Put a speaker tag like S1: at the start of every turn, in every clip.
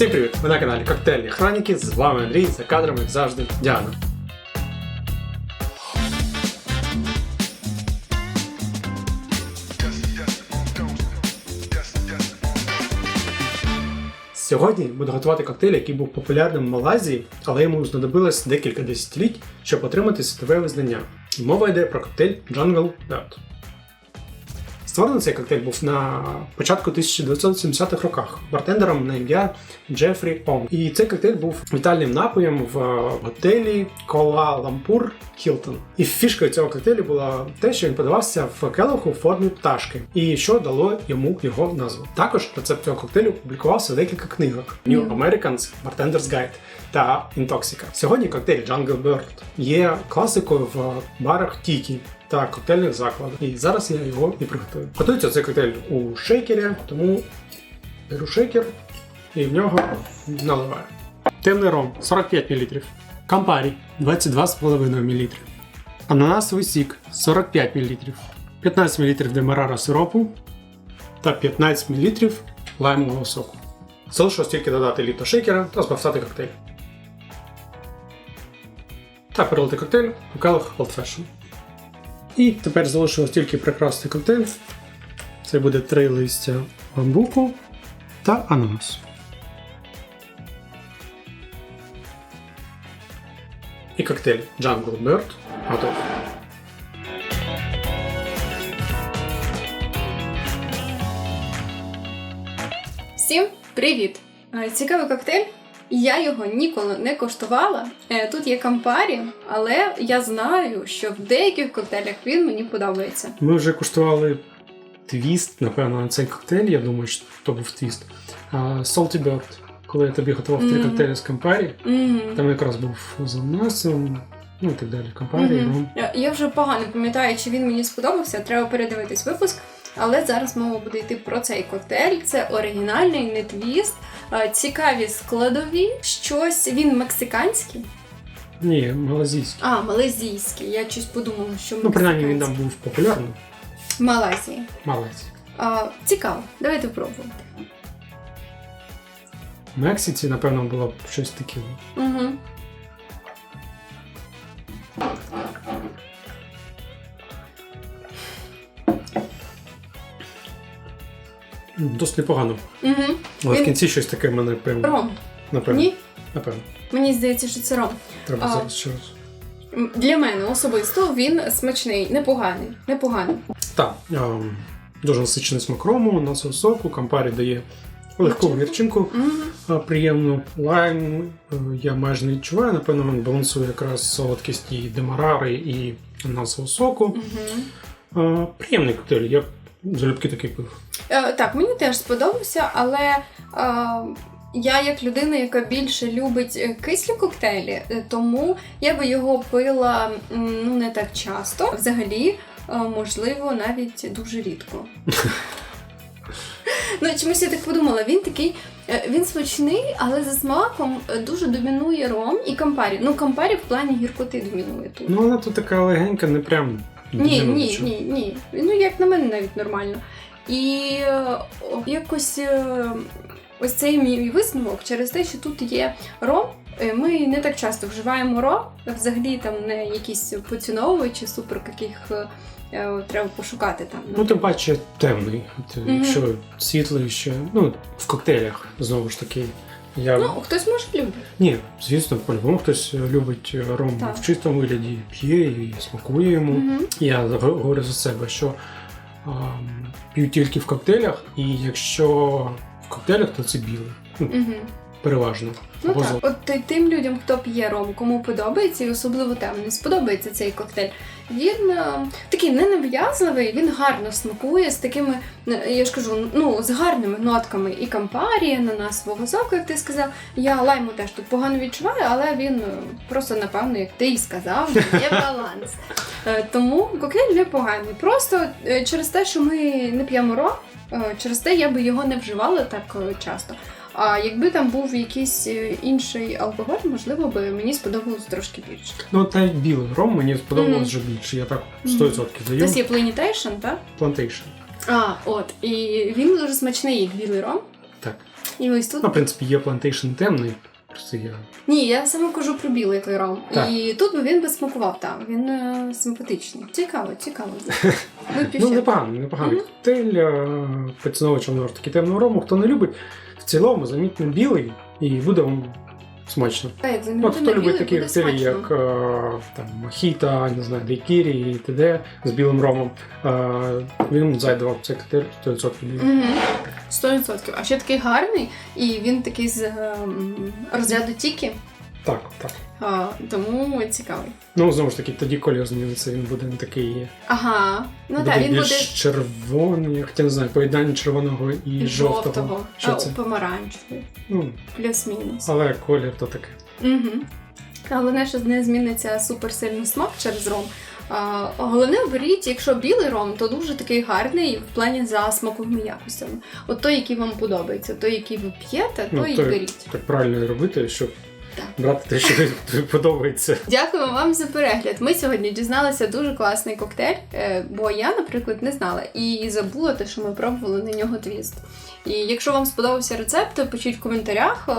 S1: Всім привіт! Ви на каналі Коктейльні Хроніки. З вами Андрій, за кадром, як завжди, Діана. Сьогодні буду готувати коктейль, який був популярним в Малайзії, але йому знадобилось декілька десятиліть, щоб отримати світове визнання. Мова йде про коктейль Jungle Bird. Створений цей коктейль був на початку 1970-х роках бартендером на ім'я Джефрі Ом. І цей коктейль був вітальним напоєм в готелі Кола Лампур Хілтон. І фішкою цього коктейлю було те, що він подавався в келиху в формі пташки, і що дало йому його назву. Також рецепт цього коктейлю публікувався в декілька книгах: New Americans, Bartender's Guide та Intoxica. Сьогодні коктейль Jungle Bird є класикою в барах Тікі та коктейльних закладах. І зараз я його і приготую. Готується цей коктейль у шейкері, тому беру шейкер і в нього наливаю. Темний ром 45 мл. Кампарі 22,5 мл. Ананасовий сік 45 мл. 15 мл демарара сиропу та 15 мл лаймового соку. Залишилось тільки додати літо шейкера та збавсати коктейль. Та перелити коктейль у келих Old Fashion. І тепер залишилось тільки прикрасти коктейль. Це буде три листя бамбуку та ананас. І коктейль Jungle Bird готовий.
S2: Всім привіт! Е, Цікавий коктейль. Я його ніколи не коштувала. Е, Тут є кампарі, але я знаю, що в деяких коктейлях він мені подобається.
S1: Ми вже куштували твіст, напевно, на цей коктейль. Я думаю, що то був твіст. Salty Bird, коли я тобі готував три коктейлі з кампарі,
S2: Мгм.
S1: там якраз був з ананасом, ну і так далі. Кампарі.
S2: Я- Я вже погано пам'ятаю, чи він мені сподобався. Треба передивитись випуск. Але зараз мова буде йти про цей коктейль. Це оригінальний, не твіст. Е, Цікаві складові. Щось він мексиканський.
S1: Ні, малазійський.
S2: А, малазійський. Я щось подумала, що
S1: Ну, принаймні він там був популярний.
S2: Малайзії.
S1: Малець.
S2: А, цікаво, давайте пробувати.
S1: В Мексиці, напевно, було б щось таке.
S2: Угу.
S1: Досить непогано.
S2: Угу.
S1: Але в кінці щось таке в мене певно.
S2: Ром.
S1: Напевно.
S2: Ні?
S1: Напевно.
S2: Мені здається, що це ром.
S1: Треба
S2: А.
S1: зараз ще раз.
S2: Для мене особисто він смачний, непоганий. Непоганий.
S1: Так, ем, дуже насичений смак рому, насов соку, кампарі дає легку
S2: Гірчинку.
S1: е, приємну лайм. е, Я майже не відчуваю, напевно, він балансує якраз солодкість і демарари, і ананасового соку.
S2: Угу.
S1: Е, Приємний коктейль, я б залюбки такий пив.
S2: Е, так, мені теж сподобався, але е, я, як людина, яка більше любить е, кислі коктейлі, е, тому я би його пила ну, не так часто. Взагалі, е, можливо, навіть дуже рідко. Ну, чомусь я так подумала, він такий, він смачний, але за смаком дуже домінує ром і кампарі. Ну, кампарі в плані гіркоти домінує тут.
S1: Ну, вона тут така легенька, не прям.
S2: Ні, ні, ні, ні. Ну, як на мене, навіть нормально. І о, якось е, ось цей мій висновок через те, що тут є ром. е, Ми не так часто вживаємо ром, взагалі там не якісь поціновувачі, супер яких е, е, треба пошукати там.
S1: Ну, тим паче темний. От,
S2: Мгм.
S1: Якщо світлий ще, ну, в коктейлях, знову ж таки. Я...
S2: Ну, хтось може любить.
S1: Ні, звісно, по-любому хтось любить ром
S2: Так.
S1: в чистому вигляді, п'є і смакує йому.
S2: Угу.
S1: Я говорю за себе, що а, п'ю тільки в коктейлях, і якщо в коктейлях, то це біле. Ну,
S2: Мгм.
S1: Переважно.
S2: Ну
S1: Або
S2: так, от тим людям, хто п'є ром, кому подобається, і особливо темний, сподобається цей коктейль. Він е, такий ненав'язливий, він гарно смакує з такими, е, я ж кажу, ну з гарними нотками і кампарі, ананасового соку, як ти сказав. Я лайму теж тут погано відчуваю, але він е, просто, напевно, як ти і сказав, є баланс. Е, Тому коктейль непоганий. Просто е, через те, що ми не п'ємо ром, е, через те я би його не вживала так е, часто. А якби там був якийсь е, інший алкоголь, можливо, би мені сподобалось трошки більше.
S1: Ну, та білий ром мені сподобалось
S2: вже
S1: вже більше. Я так
S2: Мгм.
S1: 100% даю.
S2: Тобто є Plantation, так?
S1: Плантейшн.
S2: А, от. І він дуже смачний, як білий ром.
S1: Так.
S2: І ось тут
S1: Ну, в принципі, є плантейшн темний. Просто я.
S2: Ні, я саме кажу про білий той ром.
S1: Так.
S2: І тут би він би смакував, там. Він е, симпатичний. Цікаво, цікаво. Вип'ю
S1: Ну,
S2: ще.
S1: непоганий, непоганий
S2: Мгм.
S1: коктейль. е, Поціновувачам знову ж таки темного рому. Хто не любить, в цілому замітно білий і буде вам смачно.
S2: Так, як
S1: Ну,
S2: замінити
S1: от хто любить такі коктейлі, як е, там Мохіта, не знаю, Дейкірі і т.д. з білим ромом, е, він зайдував цей коктейль 100% буде.
S2: 100%. А ще такий гарний, і він такий з ем, розряду тіки,
S1: Так, так.
S2: А, тому цікавий.
S1: Ну, знову ж таки, тоді колір зміниться, він буде не такий.
S2: Ага, ну
S1: буде
S2: так, він
S1: більш
S2: буде
S1: червоний, хоча не знаю, поєднання червоного і, жовтого.
S2: жовтого,
S1: Що
S2: а,
S1: це?
S2: помаранчевий,
S1: Ну,
S2: плюс-мінус.
S1: але колір то таке.
S2: Угу. Головне, що не зміниться суперсильний смак через ром. А, головне, оберіть, якщо білий ром, то дуже такий гарний в плані за смаковими якостями. От той, який вам подобається, той, який ви п'єте,
S1: Ну,
S2: той і беріть.
S1: Так правильно робити, щоб. Брати те, що тобі подобається.
S2: Дякую вам за перегляд. Ми сьогодні дізналися дуже класний коктейль, е, бо я, наприклад, не знала і забула те, що ми пробували на нього твіст. І якщо вам сподобався рецепт, то пишіть в коментарях. е,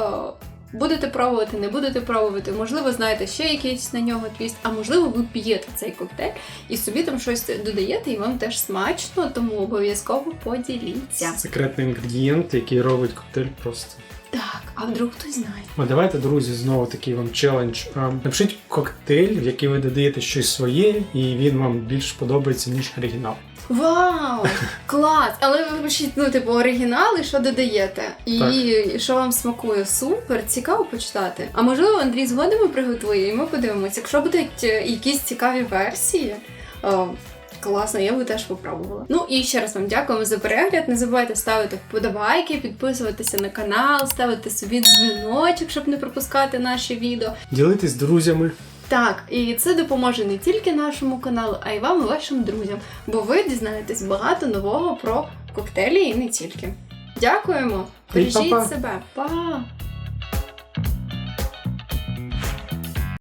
S2: Будете пробувати, не будете пробувати, можливо, знаєте ще якийсь на нього твіст, а можливо, ви п'єте цей коктейль і собі там щось додаєте, і вам теж смачно, тому обов'язково поділіться.
S1: Секретний інгредієнт, який робить коктейль просто.
S2: Так, а вдруг хтось знає.
S1: А давайте, друзі, знову такий вам челендж. Напишіть коктейль, в який ви додаєте щось своє, і він вам більш подобається, ніж оригінал.
S2: Вау! Клас! Але ви пишіть, ну, типу, оригінал і що додаєте? І
S1: Так.
S2: що вам смакує? Супер, цікаво почитати. А можливо, Андрій згодом приготує, і ми подивимося. Якщо будуть е, якісь цікаві версії. Класно, я би теж попробувала. Ну і ще раз вам дякуємо за перегляд. Не забувайте ставити вподобайки, підписуватися на канал, ставити собі дзвіночок, щоб не пропускати наші відео.
S1: Ділитись з друзями.
S2: Так, і це допоможе не тільки нашому каналу, а й вам і вашим друзям, бо ви дізнаєтесь багато нового про коктейлі і не тільки. Дякуємо! Бережіть себе! Па!